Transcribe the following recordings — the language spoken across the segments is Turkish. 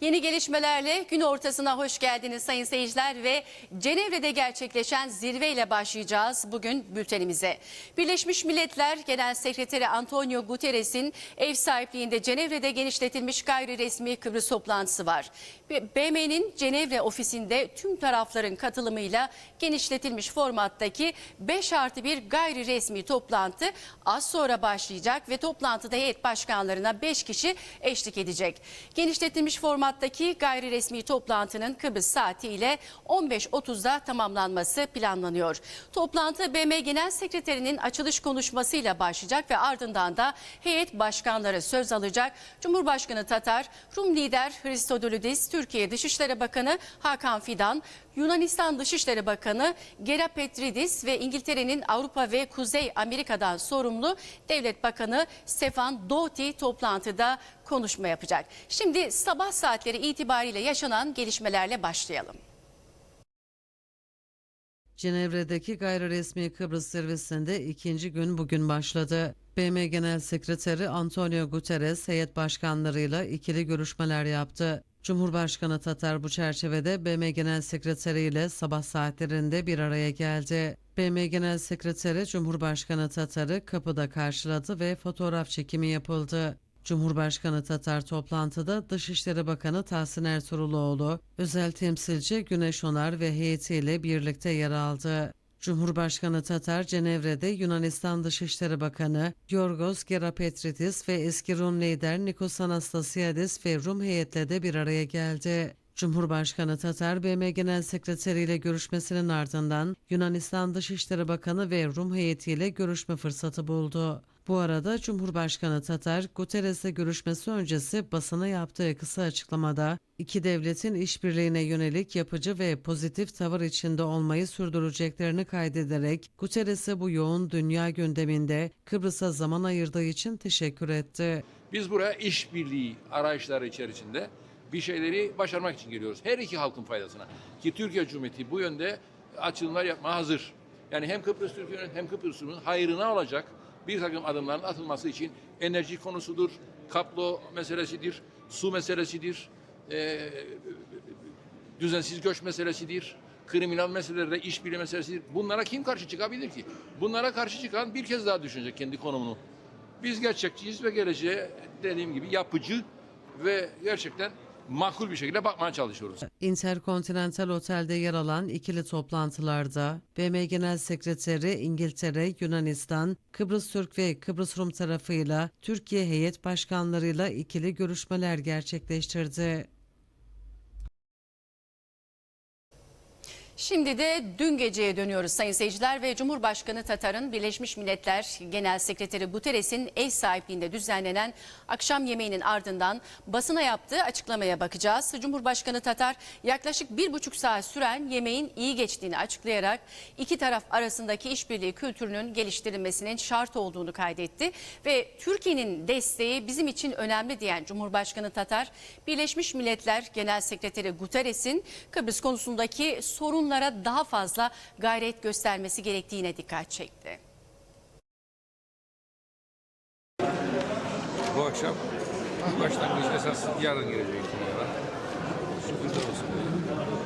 Yeni gelişmelerle gün ortasına hoş geldiniz sayın seyirciler ve Cenevre'de gerçekleşen zirveyle başlayacağız bugün bültenimize. Birleşmiş Milletler Genel Sekreteri Antonio Guterres'in ev sahipliğinde Cenevre'de genişletilmiş gayri resmi Kıbrıs toplantısı var. BM'nin Cenevre ofisinde tüm tarafların katılımıyla genişletilmiş formattaki 5 artı 1 gayri resmi toplantı az sonra başlayacak ve toplantıda heyet başkanlarına 5 kişi eşlik edecek. Genişletilmiş formattaki gayri resmi toplantının Kıbrıs saatiyle 15.30'da tamamlanması planlanıyor. Toplantı BM Genel Sekreterinin açılış konuşmasıyla başlayacak ve ardından da heyet başkanları söz alacak. Cumhurbaşkanı Tatar, Rum lider Hristodolidis, Türkiye Dışişleri Bakanı Hakan Fidan, Yunanistan Dışişleri Bakanı Gera Petridis ve İngiltere'nin Avrupa ve Kuzey Amerika'dan sorumlu Devlet Bakanı Stefan Doughty toplantıda konuşma yapacak. Şimdi sabah saatleri itibariyle yaşanan gelişmelerle başlayalım. Cenevre'deki gayri resmi Kıbrıs zirvesinde ikinci gün bugün başladı. BM Genel Sekreteri Antonio Guterres heyet başkanlarıyla ikili görüşmeler yaptı. Cumhurbaşkanı Tatar bu çerçevede BM Genel Sekreteri ile sabah saatlerinde bir araya geldi. BM Genel Sekreteri Cumhurbaşkanı Tatar'ı kapıda karşıladı ve fotoğraf çekimi yapıldı. Cumhurbaşkanı Tatar toplantıda Dışişleri Bakanı Tahsin Ertuğruloğlu, özel temsilci Güneş Onar ve heyetiyle birlikte yer aldı. Cumhurbaşkanı Tatar, Cenevre'de Yunanistan Dışişleri Bakanı Yorgos Gerapetritis ve eski Rum lider Nikos Anastasiadis ve Rum heyetle de bir araya geldi. Cumhurbaşkanı Tatar, BM Genel Sekreteri ile görüşmesinin ardından Yunanistan Dışişleri Bakanı ve Rum heyetiyle görüşme fırsatı buldu. Bu arada Cumhurbaşkanı Tatar, Guterres'le görüşmesi öncesi basına yaptığı kısa açıklamada iki devletin işbirliğine yönelik yapıcı ve pozitif tavır içinde olmayı sürdüreceklerini kaydederek Guterres'e bu yoğun dünya gündeminde Kıbrıs'a zaman ayırdığı için teşekkür etti. Biz buraya işbirliği arayışları içerisinde bir şeyleri başarmak için geliyoruz. Her iki halkın faydasına. Ki Türkiye Cumhuriyeti bu yönde açılımlar yapmaya hazır. Yani hem Kıbrıs Türkiye'nin hem Kıbrıs Rum'un hayrına olacak bir takım adımların atılması için enerji konusudur, kaplo meselesidir, su meselesidir, eee, düzensiz göç meselesidir, kriminal meselelerde işbirliği meselesidir. Bunlara kim karşı çıkabilir ki? Bunlara karşı çıkan bir kez daha düşünecek kendi konumunu. Biz gerçekçiyiz ve geleceğe dediğim gibi yapıcı ve gerçekten makul bir şekilde bakmaya çalışıyoruz. Intercontinental Otel'de yer alan ikili toplantılarda BM Genel Sekreteri İngiltere, Yunanistan, Kıbrıs Türk ve Kıbrıs Rum tarafıyla Türkiye heyet başkanlarıyla ikili görüşmeler gerçekleştirdi. Şimdi de dün geceye dönüyoruz sayın seyirciler ve Cumhurbaşkanı Tatar'ın Birleşmiş Milletler Genel Sekreteri Guterres'in ev sahipliğinde düzenlenen akşam yemeğinin ardından basına yaptığı açıklamaya bakacağız. Cumhurbaşkanı Tatar yaklaşık bir buçuk saat süren yemeğin iyi geçtiğini açıklayarak iki taraf arasındaki işbirliği kültürünün geliştirilmesinin şart olduğunu kaydetti ve Türkiye'nin desteği bizim için önemli diyen Cumhurbaşkanı Tatar, Birleşmiş Milletler Genel Sekreteri Guterres'in Kıbrıs konusundaki sorunlara daha fazla gayret göstermesi gerektiğine dikkat çekti. Bu akşam başlangıç esas yarın gelecek konulara. Şükürler olsun.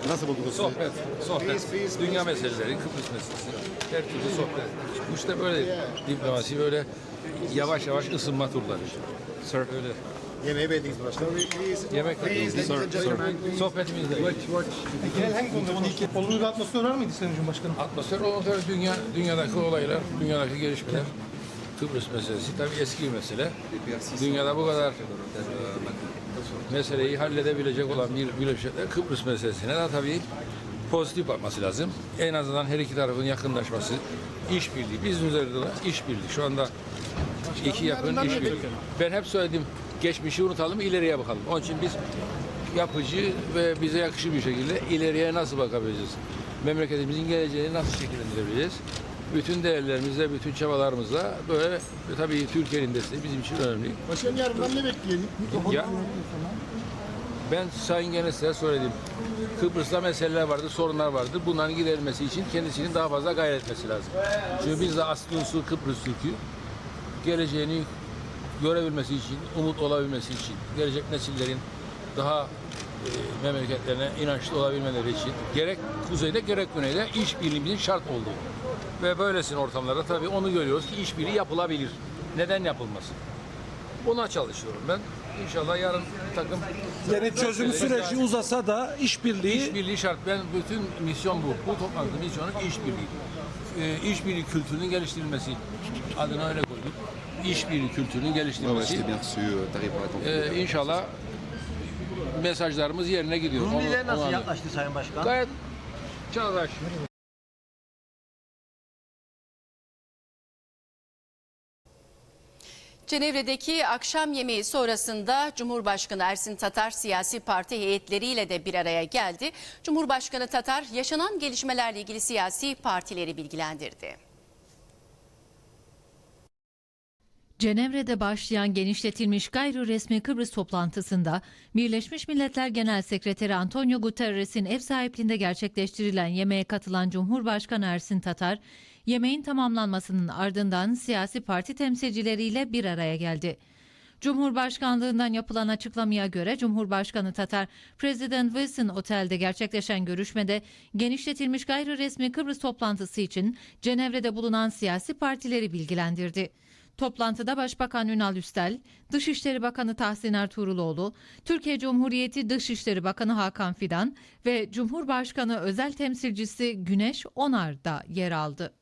Nasıl buldunuz? Sohbet, sohbet, dünya meseleleri, Kıbrıs meselesi, her türlü sohbet. Bu işte böyle diplomasi, böyle yavaş yavaş ısınma turları. Sir. Öyle. Yemeği beğendiniz başkanım? Yemek sohbetimizde. Hangi konuda? Olumlu bir atmosfer var mıydı Sayın Cumhurbaşkanım? Atmosfer ondan sonra dünya, dünyadaki olaylar, dünyadaki gelişmeler. Kıbrıs meselesi tabii eski bir mesele. Dünyada bu kadar e, meseleyi halledebilecek olan bir Birleşik Milletler Kıbrıs meselesine de tabii pozitif bakması lazım. En azından her iki tarafın yakınlaşması, işbirliği. Biz üzerinde de işbirliği. Şu anda iki yakın işbirliği. Ben hep söyledim, geçmişi unutalım, ileriye bakalım. Onun için biz yapıcı ve bize yakışır bir şekilde ileriye nasıl bakabileceğiz? Memleketimizin geleceğini nasıl şekillendirebileceğiz? Bütün değerlerimizle, bütün çabalarımızla böyle ve tabii Türkiye'nin desteği bizim için önemli. Başkanım yarından ne bekleyelim? Ya, ben Sayın Genel'e söyledim. Kıbrıs'ta meseleler vardır, sorunlar vardır. Bunların giderilmesi için kendisinin daha fazla gayret etmesi lazım. Çünkü biz de aslı unsur Kıbrıs Türk'ü geleceğini görebilmesi için, umut olabilmesi için, gelecek nesillerin daha e, memleketlerine inançlı olabilmeleri için gerek kuzeyde gerek güneyde işbirliğimizin şart olduğu. Ve böylesine ortamlarda tabii onu görüyoruz ki işbirliği yapılabilir. Neden yapılmasın? Buna çalışıyorum ben. İnşallah yarın takım Yani çözüm süreci uzasa da işbirliği İşbirliği şart. Ben bütün misyon bu. Bu toplantı misyonu işbirliği. Ee, işbirliği kültürünün geliştirilmesi. Adına öyle. İşbirliği kültürünün geliştirilmesi. Ee, inşallah mesajlarımız yerine gidiyor. Onu nasıl anladım. yaklaştı Sayın Başkan? Gayet çağdaş. Cenevre'deki akşam yemeği sonrasında Cumhurbaşkanı Ersin Tatar siyasi parti heyetleriyle de bir araya geldi. Cumhurbaşkanı Tatar yaşanan gelişmelerle ilgili siyasi partileri bilgilendirdi. Cenevre'de başlayan genişletilmiş gayri resmi Kıbrıs toplantısında Birleşmiş Milletler Genel Sekreteri Antonio Guterres'in ev sahipliğinde gerçekleştirilen yemeğe katılan Cumhurbaşkanı Ersin Tatar, yemeğin tamamlanmasının ardından siyasi parti temsilcileriyle bir araya geldi. Cumhurbaşkanlığından yapılan açıklamaya göre Cumhurbaşkanı Tatar, President Wilson Otel'de gerçekleşen görüşmede genişletilmiş gayri resmi Kıbrıs toplantısı için Cenevre'de bulunan siyasi partileri bilgilendirdi. Toplantıda Başbakan Ünal Üstel, Dışişleri Bakanı Tahsin Ertuğruloğlu, Türkiye Cumhuriyeti Dışişleri Bakanı Hakan Fidan ve Cumhurbaşkanı özel temsilcisi Güneş Onar da yer aldı.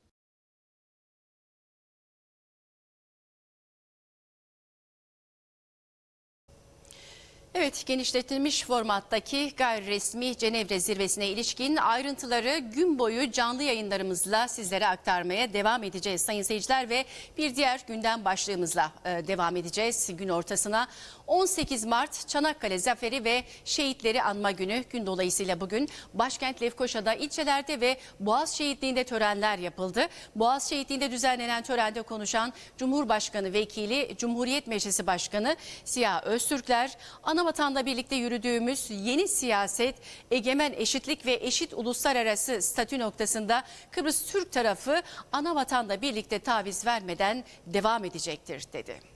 Evet, genişletilmiş formattaki gayri resmi Cenevre zirvesine ilişkin ayrıntıları gün boyu canlı yayınlarımızla sizlere aktarmaya devam edeceğiz sayın seyirciler ve bir diğer gündem başlığımızla e, devam edeceğiz gün ortasına. 18 Mart Çanakkale Zaferi ve Şehitleri Anma Günü gün dolayısıyla bugün başkent Lefkoşa'da ilçelerde ve Boğaz Şehitliği'nde törenler yapıldı. Boğaz Şehitliği'nde düzenlenen törende konuşan Cumhurbaşkanı Vekili Cumhuriyet Meclisi Başkanı Siyah Öztürkler, ana vatanla birlikte yürüdüğümüz yeni siyaset, egemen eşitlik ve eşit uluslararası statü noktasında Kıbrıs Türk tarafı ana vatanla birlikte taviz vermeden devam edecektir dedi.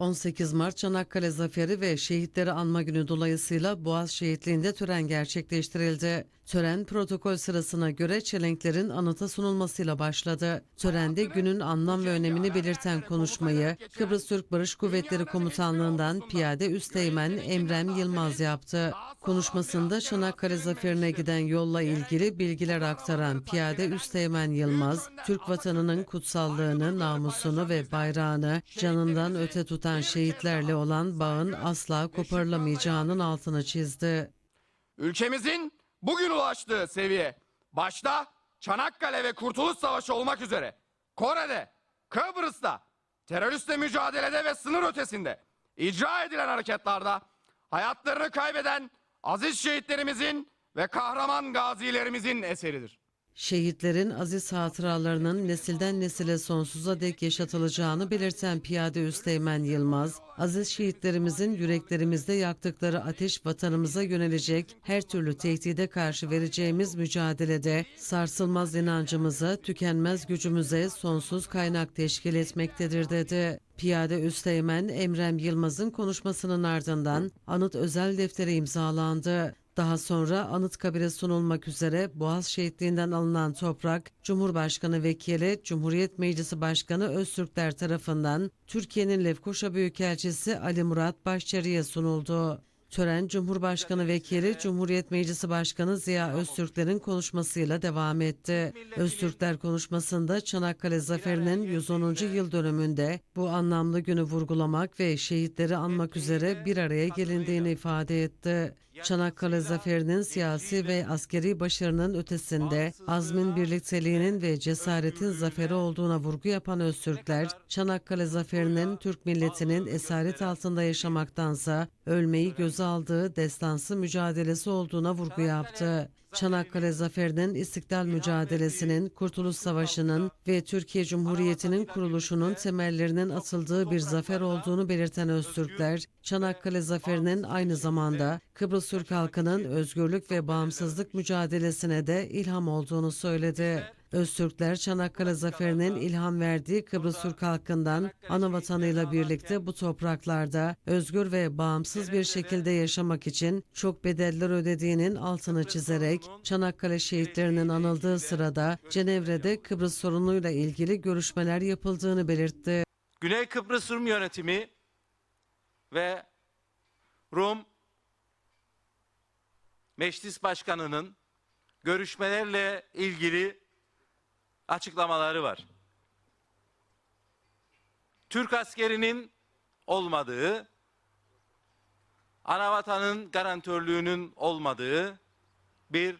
18 Mart Çanakkale Zaferi ve Şehitleri Anma Günü dolayısıyla Boğaz Şehitliği'nde tören gerçekleştirildi. Tören protokol sırasına göre çelenklerin anıta sunulmasıyla başladı. Törende günün anlam ve önemini belirten konuşmayı Kıbrıs Türk Barış Kuvvetleri Komutanlığı'ndan Piyade Üsteğmen Emrem Yılmaz yaptı. Konuşmasında Çanakkale Zaferi'ne giden yolla ilgili bilgiler aktaran Piyade Üsteğmen Yılmaz, Türk vatanının kutsallığını, namusunu ve bayrağını canından öte tutan şehitlerle olan bağın asla koparılamayacağının altını çizdi. Ülkemizin bugün ulaştığı seviye başta Çanakkale ve Kurtuluş Savaşı olmak üzere Kore'de, Kıbrıs'ta, teröristle mücadelede ve sınır ötesinde icra edilen hareketlarda hayatlarını kaybeden aziz şehitlerimizin ve kahraman gazilerimizin eseridir. Şehitlerin aziz hatıralarının nesilden nesile sonsuza dek yaşatılacağını belirten Piyade Üsteğmen Yılmaz, aziz şehitlerimizin yüreklerimizde yaktıkları ateş vatanımıza yönelecek her türlü tehdide karşı vereceğimiz mücadelede sarsılmaz inancımıza, tükenmez gücümüze sonsuz kaynak teşkil etmektedir dedi. Piyade Üsteğmen Emrem Yılmaz'ın konuşmasının ardından anıt özel defteri imzalandı. Daha sonra Anıtkabir'e sunulmak üzere Boğaz Şehitliği'nden alınan toprak, Cumhurbaşkanı Vekili, Cumhuriyet Meclisi Başkanı Öztürkler tarafından Türkiye'nin Lefkoşa Büyükelçisi Ali Murat Başçarı'ya sunuldu. Tören Cumhurbaşkanı Vekili Cumhuriyet Meclisi Başkanı Ziya Öztürkler'in konuşmasıyla devam etti. Öztürkler konuşmasında Çanakkale Zaferi'nin 110. yıl dönümünde bu anlamlı günü vurgulamak ve şehitleri anmak üzere bir araya gelindiğini ifade etti. Çanakkale Zaferi'nin siyasi ve askeri başarının ötesinde azmin birlikteliğinin ve cesaretin zaferi olduğuna vurgu yapan Öztürkler, Çanakkale Zaferi'nin Türk milletinin esaret altında yaşamaktansa ölmeyi göze aldığı destansı mücadelesi olduğuna vurgu yaptı. Çanakkale Zaferi'nin İstiklal Mücadelesi'nin, Kurtuluş Savaşı'nın ve Türkiye Cumhuriyeti'nin kuruluşunun temellerinin atıldığı bir zafer olduğunu belirten Öztürkler, Çanakkale Zaferi'nin aynı zamanda Kıbrıs Türk halkının özgürlük ve bağımsızlık mücadelesine de ilham olduğunu söyledi. Öztürkler Çanakkale zaferinin ilham verdiği Kıbrıs Türk halkından ana vatanıyla birlikte bu topraklarda özgür ve bağımsız bir şekilde yaşamak için çok bedeller ödediğinin altını çizerek Çanakkale şehitlerinin anıldığı sırada Cenevre'de Kıbrıs sorunuyla ilgili görüşmeler yapıldığını belirtti. Güney Kıbrıs Rum yönetimi ve Rum Meclis Başkanı'nın görüşmelerle ilgili açıklamaları var. Türk askerinin olmadığı, anavatanın garantörlüğünün olmadığı bir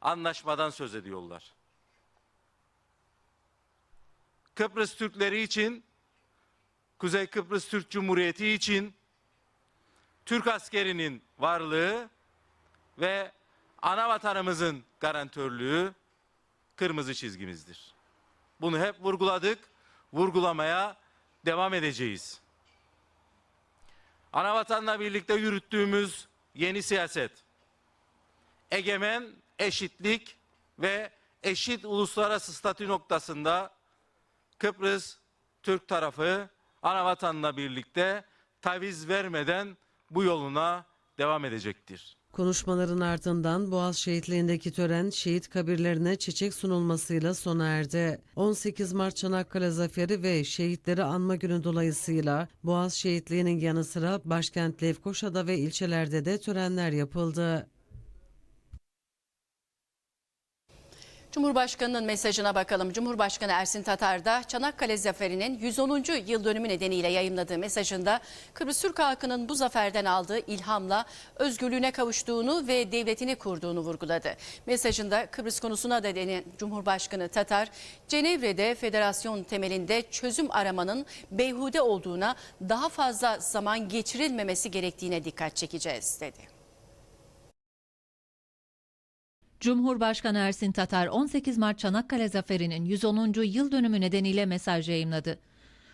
anlaşmadan söz ediyorlar. Kıbrıs Türkleri için Kuzey Kıbrıs Türk Cumhuriyeti için Türk askerinin varlığı ve ana vatanımızın garantörlüğü kırmızı çizgimizdir. Bunu hep vurguladık, vurgulamaya devam edeceğiz. Ana vatanla birlikte yürüttüğümüz yeni siyaset, egemen, eşitlik ve eşit uluslararası statü noktasında Kıbrıs Türk tarafı ana vatanla birlikte taviz vermeden bu yoluna devam edecektir. Konuşmaların ardından Boğaz şehitliğindeki tören şehit kabirlerine çiçek sunulmasıyla sona erdi. 18 Mart Çanakkale Zaferi ve şehitleri anma günü dolayısıyla Boğaz şehitliğinin yanı sıra başkent Lefkoşa'da ve ilçelerde de törenler yapıldı. Cumhurbaşkanının mesajına bakalım. Cumhurbaşkanı Ersin Tatar da Çanakkale Zaferi'nin 110. yıl dönümü nedeniyle yayımladığı mesajında Kıbrıs Türk halkının bu zaferden aldığı ilhamla özgürlüğüne kavuştuğunu ve devletini kurduğunu vurguladı. Mesajında Kıbrıs konusuna da değinen Cumhurbaşkanı Tatar, Cenevre'de federasyon temelinde çözüm aramanın beyhude olduğuna daha fazla zaman geçirilmemesi gerektiğine dikkat çekeceğiz dedi. Cumhurbaşkanı Ersin Tatar 18 Mart Çanakkale Zaferi'nin 110. yıl dönümü nedeniyle mesaj yayımladı.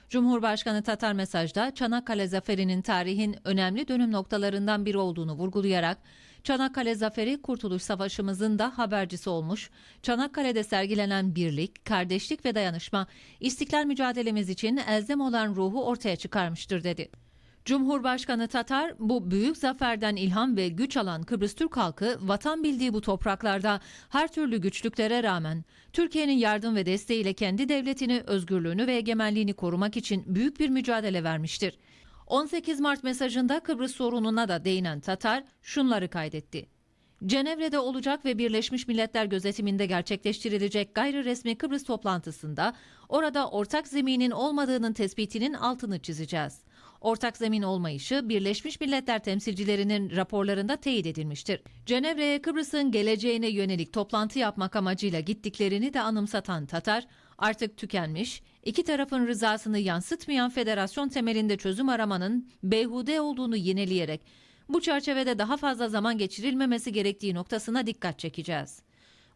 Cumhurbaşkanı Tatar mesajda Çanakkale Zaferi'nin tarihin önemli dönüm noktalarından biri olduğunu vurgulayarak Çanakkale Zaferi Kurtuluş Savaşımızın da habercisi olmuş, Çanakkale'de sergilenen birlik, kardeşlik ve dayanışma istiklal mücadelemiz için elzem olan ruhu ortaya çıkarmıştır dedi. Cumhurbaşkanı Tatar, bu büyük zaferden ilham ve güç alan Kıbrıs Türk halkı, vatan bildiği bu topraklarda her türlü güçlüklere rağmen Türkiye'nin yardım ve desteğiyle kendi devletini, özgürlüğünü ve egemenliğini korumak için büyük bir mücadele vermiştir. 18 Mart mesajında Kıbrıs sorununa da değinen Tatar şunları kaydetti. Cenevre'de olacak ve Birleşmiş Milletler gözetiminde gerçekleştirilecek gayri resmi Kıbrıs toplantısında orada ortak zeminin olmadığının tespitinin altını çizeceğiz. Ortak zemin olmayışı Birleşmiş Milletler temsilcilerinin raporlarında teyit edilmiştir. Cenevre'ye Kıbrıs'ın geleceğine yönelik toplantı yapmak amacıyla gittiklerini de anımsatan Tatar, artık tükenmiş, iki tarafın rızasını yansıtmayan federasyon temelinde çözüm aramanın beyhude olduğunu yineleyerek bu çerçevede daha fazla zaman geçirilmemesi gerektiği noktasına dikkat çekeceğiz.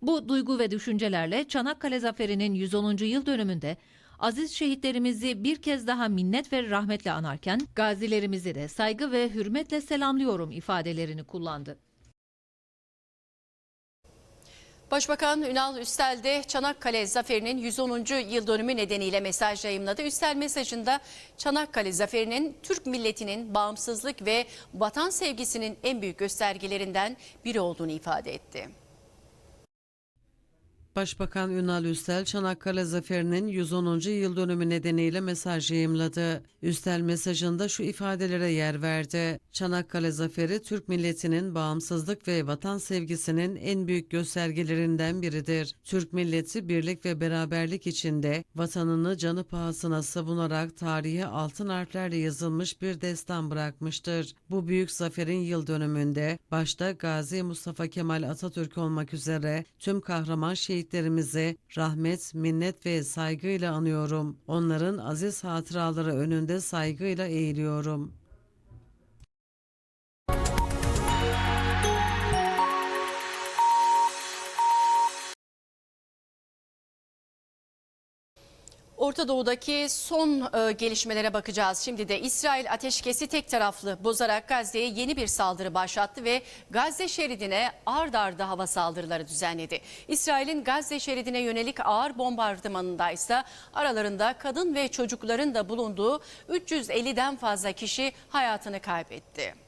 Bu duygu ve düşüncelerle Çanakkale Zaferi'nin 110. yıl dönümünde aziz şehitlerimizi bir kez daha minnet ve rahmetle anarken gazilerimizi de saygı ve hürmetle selamlıyorum ifadelerini kullandı. Başbakan Ünal Üstel de Çanakkale Zaferi'nin 110. yıl dönümü nedeniyle mesaj yayımladı. Üstel mesajında Çanakkale Zaferi'nin Türk milletinin bağımsızlık ve vatan sevgisinin en büyük göstergelerinden biri olduğunu ifade etti. Başbakan Ünal Üstel, Çanakkale Zaferi'nin 110. yıl dönümü nedeniyle mesaj yayımladı. Üstel mesajında şu ifadelere yer verdi. Çanakkale Zaferi, Türk milletinin bağımsızlık ve vatan sevgisinin en büyük göstergelerinden biridir. Türk milleti birlik ve beraberlik içinde vatanını canı pahasına savunarak tarihe altın harflerle yazılmış bir destan bırakmıştır. Bu büyük zaferin yıl dönümünde başta Gazi Mustafa Kemal Atatürk olmak üzere tüm kahraman şehitlerimizi rahmet, minnet ve saygıyla anıyorum. Onların aziz hatıraları önünde saygıyla eğiliyorum. Orta Doğu'daki son e, gelişmelere bakacağız. Şimdi de İsrail ateşkesi tek taraflı bozarak Gazze'ye yeni bir saldırı başlattı ve Gazze şeridine ard arda hava saldırıları düzenledi. İsrail'in Gazze şeridine yönelik ağır bombardımanında ise aralarında kadın ve çocukların da bulunduğu 350'den fazla kişi hayatını kaybetti.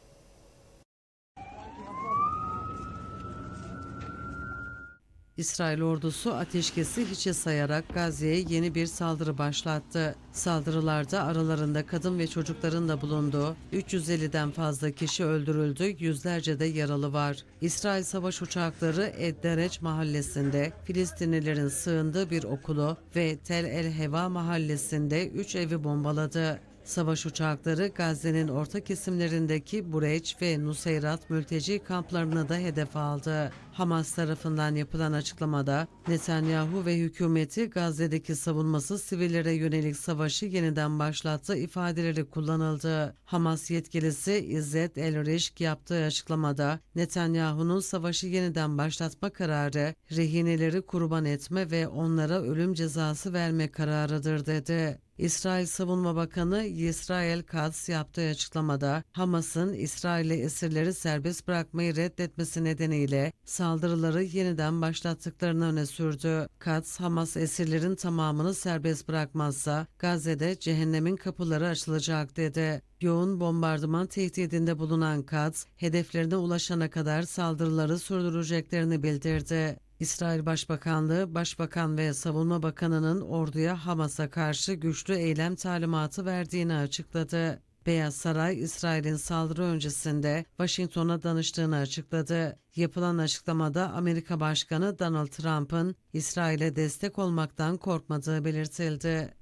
İsrail ordusu ateşkesi hiçe sayarak Gazze'ye yeni bir saldırı başlattı. Saldırılarda aralarında kadın ve çocukların da bulunduğu 350'den fazla kişi öldürüldü, yüzlerce de yaralı var. İsrail savaş uçakları Eddereç mahallesinde Filistinlilerin sığındığı bir okulu ve Tel El Heva mahallesinde 3 evi bombaladı. Savaş uçakları Gazze'nin orta kesimlerindeki Bureç ve Nuseyrat mülteci kamplarını da hedef aldı. Hamas tarafından yapılan açıklamada Netanyahu ve hükümeti Gazze'deki savunması sivillere yönelik savaşı yeniden başlattı ifadeleri kullanıldı. Hamas yetkilisi İzzet El Rişk yaptığı açıklamada Netanyahu'nun savaşı yeniden başlatma kararı rehineleri kurban etme ve onlara ölüm cezası verme kararıdır dedi. İsrail Savunma Bakanı Yisrael Katz yaptığı açıklamada Hamas'ın İsrail'e esirleri serbest bırakmayı reddetmesi nedeniyle saldırıları yeniden başlattıklarını öne sürdü. Katz, Hamas esirlerin tamamını serbest bırakmazsa Gazze'de cehennemin kapıları açılacak dedi. Yoğun bombardıman tehdidinde bulunan Katz, hedeflerine ulaşana kadar saldırıları sürdüreceklerini bildirdi. İsrail Başbakanlığı, Başbakan ve Savunma Bakanı'nın orduya Hamas'a karşı güçlü eylem talimatı verdiğini açıkladı. Beyaz Saray, İsrail'in saldırı öncesinde Washington'a danıştığını açıkladı. Yapılan açıklamada Amerika Başkanı Donald Trump'ın İsrail'e destek olmaktan korkmadığı belirtildi.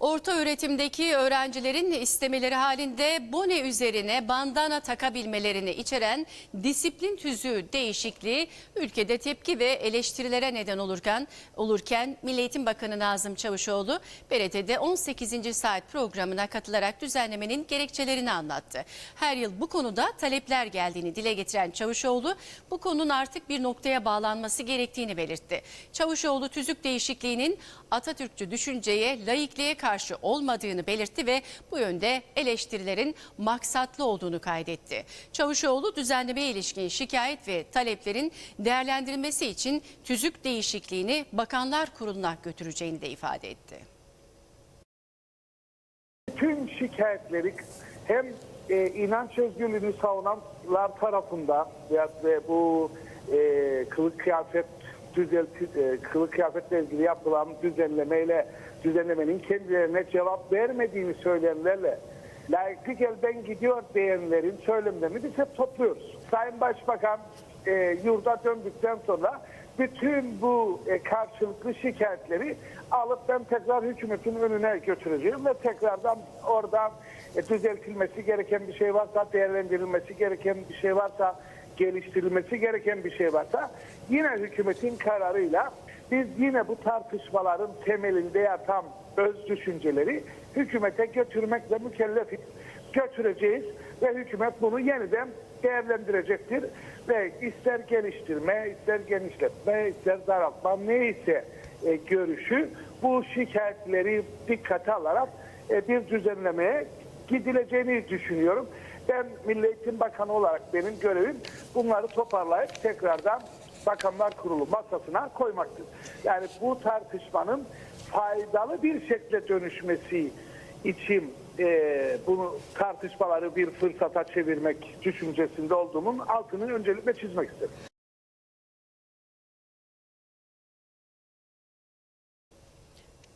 Orta öğretimdeki öğrencilerin istemeleri halinde bone üzerine bandana takabilmelerini içeren disiplin tüzüğü değişikliği ülkede tepki ve eleştirilere neden olurken olurken Milli Eğitim Bakanı Nazım Çavuşoğlu BRT'de 18. saat programına katılarak düzenlemenin gerekçelerini anlattı. Her yıl bu konuda talepler geldiğini dile getiren Çavuşoğlu bu konunun artık bir noktaya bağlanması gerektiğini belirtti. Çavuşoğlu tüzük değişikliğinin Atatürkçü düşünceye, laikliğe karşı olmadığını belirtti ve bu yönde eleştirilerin maksatlı olduğunu kaydetti. Çavuşoğlu düzenlemeye ilişkin şikayet ve taleplerin değerlendirilmesi için tüzük değişikliğini Bakanlar Kurulu'na götüreceğini de ifade etti. tüm şikayetleri hem e, inanç özgürlüğünü savunanlar tarafında veya ve bu e, kılık kıyafet düzelti, e, kılık kıyafetle ilgili yapılan düzenlemeyle düzenlemenin kendilerine cevap vermediğini söyleyenlerle layıklık elden gidiyor diyenlerin söylemlerini biz hep topluyoruz. Sayın Başbakan e, yurda döndükten sonra bütün bu e, karşılıklı şikayetleri alıp ben tekrar hükümetin önüne götüreceğim ve tekrardan orada e, düzeltilmesi gereken bir şey varsa, değerlendirilmesi gereken bir şey varsa, geliştirilmesi gereken bir şey varsa yine hükümetin kararıyla biz yine bu tartışmaların temelinde yatan öz düşünceleri hükümete götürmekle mükellefiz. Götüreceğiz ve hükümet bunu yeniden değerlendirecektir ve ister geliştirme, ister genişletme, ister daraltma neyse e, görüşü bu şikayetleri dikkate alarak e, bir düzenlemeye gidileceğini düşünüyorum. Ben Milli Eğitim Bakanı olarak benim görevim bunları toparlayıp tekrardan Bakanlar Kurulu masasına koymaktır. Yani bu tartışmanın faydalı bir şekilde dönüşmesi için e, bunu tartışmaları bir fırsata çevirmek düşüncesinde olduğumun altını öncelikle çizmek isterim.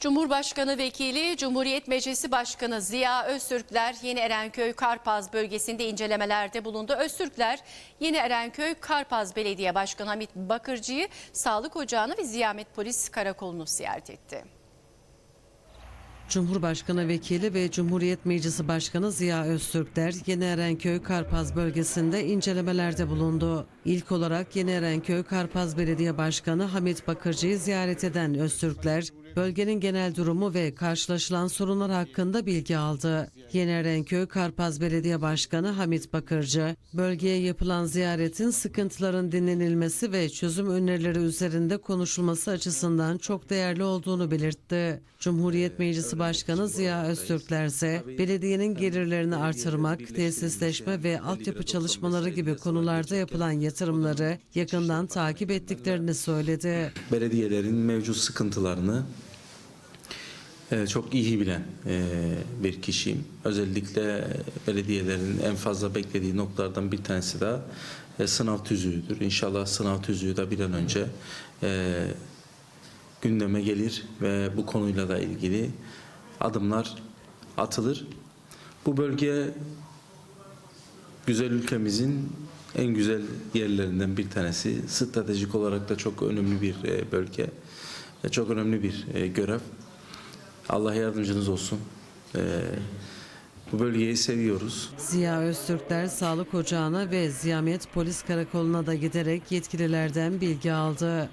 Cumhurbaşkanı Vekili Cumhuriyet Meclisi Başkanı Ziya Öztürkler Yeni Erenköy Karpaz bölgesinde incelemelerde bulundu. Öztürkler Yeni Erenköy Karpaz Belediye Başkanı Hamit Bakırcı'yı sağlık ocağını ve Ziyamet Polis Karakolu'nu ziyaret etti. Cumhurbaşkanı Vekili ve Cumhuriyet Meclisi Başkanı Ziya Öztürkler Yeni Erenköy Karpaz bölgesinde incelemelerde bulundu. İlk olarak Yeni Erenköy Karpaz Belediye Başkanı Hamit Bakırcı'yı ziyaret eden Öztürkler, Bölgenin genel durumu ve karşılaşılan sorunlar hakkında bilgi aldı. Yeni Erenköy Karpaz Belediye Başkanı Hamit Bakırcı, bölgeye yapılan ziyaretin sıkıntıların dinlenilmesi ve çözüm önerileri üzerinde konuşulması açısından çok değerli olduğunu belirtti. Cumhuriyet Meclisi Başkanı Ziya Öztürkler ise belediyenin gelirlerini artırmak, tesisleşme ve altyapı çalışmaları gibi konularda yapılan yatırımları yakından takip ettiklerini söyledi. belediyelerin mevcut sıkıntılarını çok iyi bilen e, bir kişiyim. Özellikle belediyelerin en fazla beklediği noktalardan bir tanesi de e, sınav tüzüğüdür. İnşallah sınav tüzüğü de bir an önce e, gündeme gelir ve bu konuyla da ilgili adımlar atılır. Bu bölge güzel ülkemizin en güzel yerlerinden bir tanesi. Stratejik olarak da çok önemli bir e, bölge. E, Çok önemli bir e, görev. Allah yardımcınız olsun. E, Bu bölgeyi seviyoruz. Ziya Öztürkler Sağlık Ocağı'na ve Ziyamet Polis Karakolu'na da giderek yetkililerden bilgi aldı.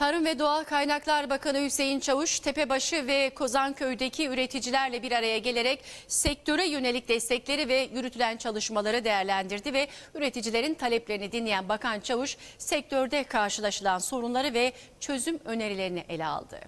Tarım ve Doğal Kaynaklar Bakanı Hüseyin Çavuş, Tepebaşı ve Kozanköy'deki üreticilerle bir araya gelerek sektöre yönelik destekleri ve yürütülen çalışmaları değerlendirdi ve üreticilerin taleplerini dinleyen Bakan Çavuş, sektörde karşılaşılan sorunları ve çözüm önerilerini ele aldı.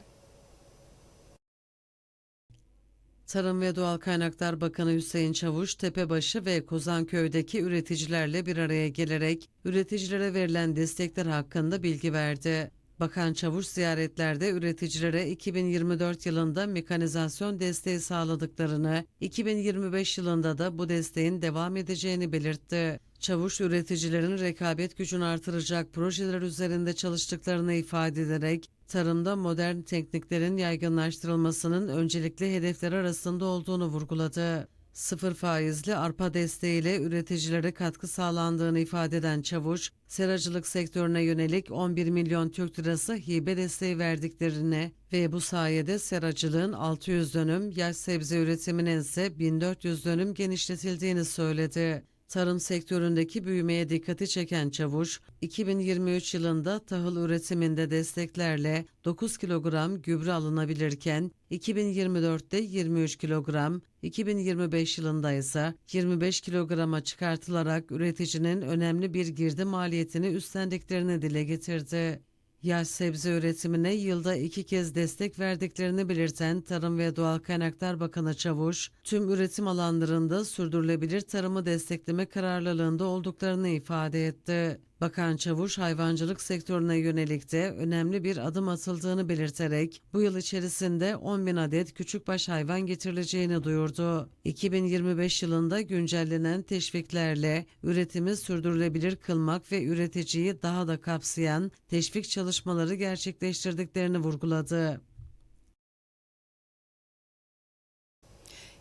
Tarım ve Doğal Kaynaklar Bakanı Hüseyin Çavuş, Tepebaşı ve Kozanköy'deki üreticilerle bir araya gelerek üreticilere verilen destekler hakkında bilgi verdi. Bakan Çavuş ziyaretlerde üreticilere 2024 yılında mekanizasyon desteği sağladıklarını, 2025 yılında da bu desteğin devam edeceğini belirtti. Çavuş üreticilerin rekabet gücünü artıracak projeler üzerinde çalıştıklarını ifade ederek tarımda modern tekniklerin yaygınlaştırılmasının öncelikli hedefler arasında olduğunu vurguladı. Sıfır faizli arpa desteğiyle üreticilere katkı sağlandığını ifade eden Çavuş, seracılık sektörüne yönelik 11 milyon Türk lirası hibe desteği verdiklerini ve bu sayede seracılığın 600 dönüm, yaş sebze üretiminin ise 1400 dönüm genişletildiğini söyledi. Tarım sektöründeki büyümeye dikkati çeken Çavuş, 2023 yılında tahıl üretiminde desteklerle 9 kilogram gübre alınabilirken 2024'te 23 kilogram, 2025 yılında ise 25 kilograma çıkartılarak üreticinin önemli bir girdi maliyetini üstlendiklerini dile getirdi. Yaş sebze üretimine yılda iki kez destek verdiklerini belirten Tarım ve Doğal Kaynaklar Bakanı Çavuş, tüm üretim alanlarında sürdürülebilir tarımı destekleme kararlılığında olduklarını ifade etti. Bakan Çavuş hayvancılık sektörüne yönelik de önemli bir adım atıldığını belirterek bu yıl içerisinde 10 bin adet küçükbaş hayvan getirileceğini duyurdu. 2025 yılında güncellenen teşviklerle üretimi sürdürülebilir kılmak ve üreticiyi daha da kapsayan teşvik çalışmaları gerçekleştirdiklerini vurguladı.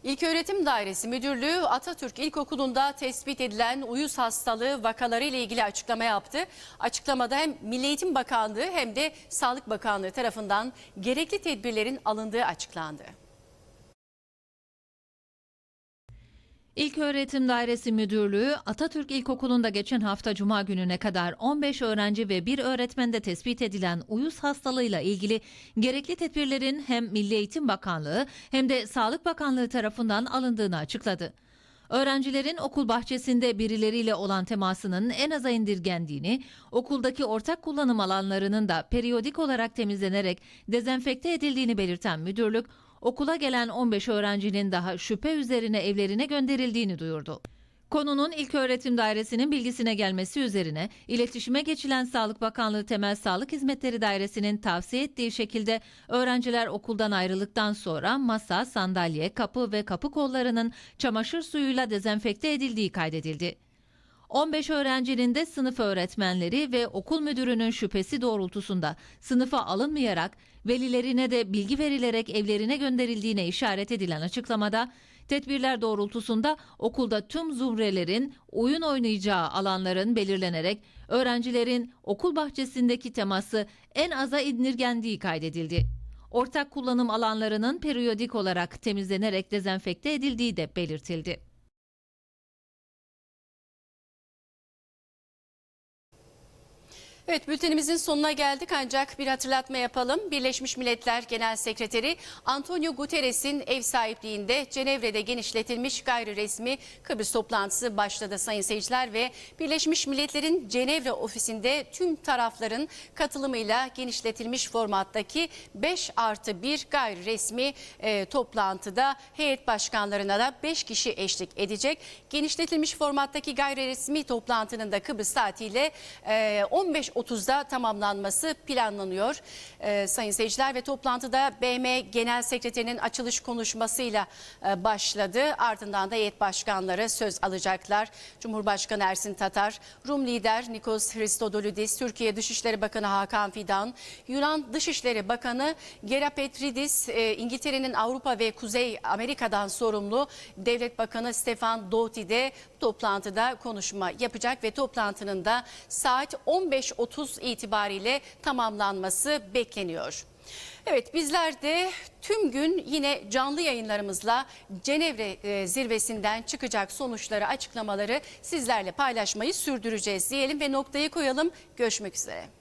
İlköğretim Dairesi Müdürlüğü Atatürk İlkokulu'nda tespit edilen uyuz hastalığı vakaları ile ilgili açıklama yaptı. Açıklamada hem Milli Eğitim Bakanlığı hem de Sağlık Bakanlığı tarafından gerekli tedbirlerin alındığı açıklandı. İlköğretim Dairesi Müdürlüğü Atatürk İlkokulu'nda geçen hafta Cuma gününe kadar 15 öğrenci ve bir öğretmende tespit edilen uyuz hastalığıyla ilgili gerekli tedbirlerin hem Milli Eğitim Bakanlığı hem de Sağlık Bakanlığı tarafından alındığını açıkladı. Öğrencilerin okul bahçesinde birileriyle olan temasının en aza indirgendiğini, okuldaki ortak kullanım alanlarının da periyodik olarak temizlenerek dezenfekte edildiğini belirten müdürlük, okula gelen 15 öğrencinin daha şüphe üzerine evlerine gönderildiğini duyurdu. Konunun İlköğretim Dairesi'nin bilgisine gelmesi üzerine iletişime geçilen Sağlık Bakanlığı Temel Sağlık Hizmetleri Dairesi'nin tavsiye ettiği şekilde öğrenciler okuldan ayrıldıktan sonra masa, sandalye, kapı ve kapı kollarının çamaşır suyuyla dezenfekte edildiği kaydedildi. 15 öğrencinin de sınıf öğretmenleri ve okul müdürünün şüphesi doğrultusunda sınıfa alınmayarak velilerine de bilgi verilerek evlerine gönderildiğine işaret edilen açıklamada tedbirler doğrultusunda okulda tüm zumrelerin oyun oynayacağı alanların belirlenerek öğrencilerin okul bahçesindeki teması en aza indirgendiği kaydedildi. Ortak kullanım alanlarının periyodik olarak temizlenerek dezenfekte edildiği de belirtildi. Evet bültenimizin sonuna geldik ancak bir hatırlatma yapalım. Birleşmiş Milletler Genel Sekreteri Antonio Guterres'in ev sahipliğinde Cenevre'de genişletilmiş gayri resmi Kıbrıs toplantısı başladı sayın seyirciler ve Birleşmiş Milletler'in Cenevre ofisinde tüm tarafların katılımıyla genişletilmiş formattaki 5 artı 1 gayri resmi e, toplantıda heyet başkanlarına da 5 kişi eşlik edecek. Genişletilmiş formattaki gayri resmi toplantının da Kıbrıs saatiyle e, 15.30'da tamamlanması planlanıyor. E, sayın seyirciler ve toplantıda BM Genel Sekreterinin açılış konuşmasıyla e, başladı. Ardından da heyet başkanları söz alacaklar. Cumhurbaşkanı Ersin Tatar, Rum lider Nikos Christodoulidis, Türkiye Dışişleri Bakanı Hakan Fidan, Yunan Dışişleri Bakanı Gera Petridis, e, İngiltere'nin Avrupa ve Kuzey Amerika'dan sorumlu Devlet Bakanı Stefan Doughty de toplantıda konuşma yapacak ve toplantının da saat 15.30 itibariyle tamamlanması bekleniyor. Evet bizler de tüm gün yine canlı yayınlarımızla Cenevre e, zirvesinden çıkacak sonuçları, açıklamaları sizlerle paylaşmayı sürdüreceğiz diyelim ve noktayı koyalım. Görüşmek üzere.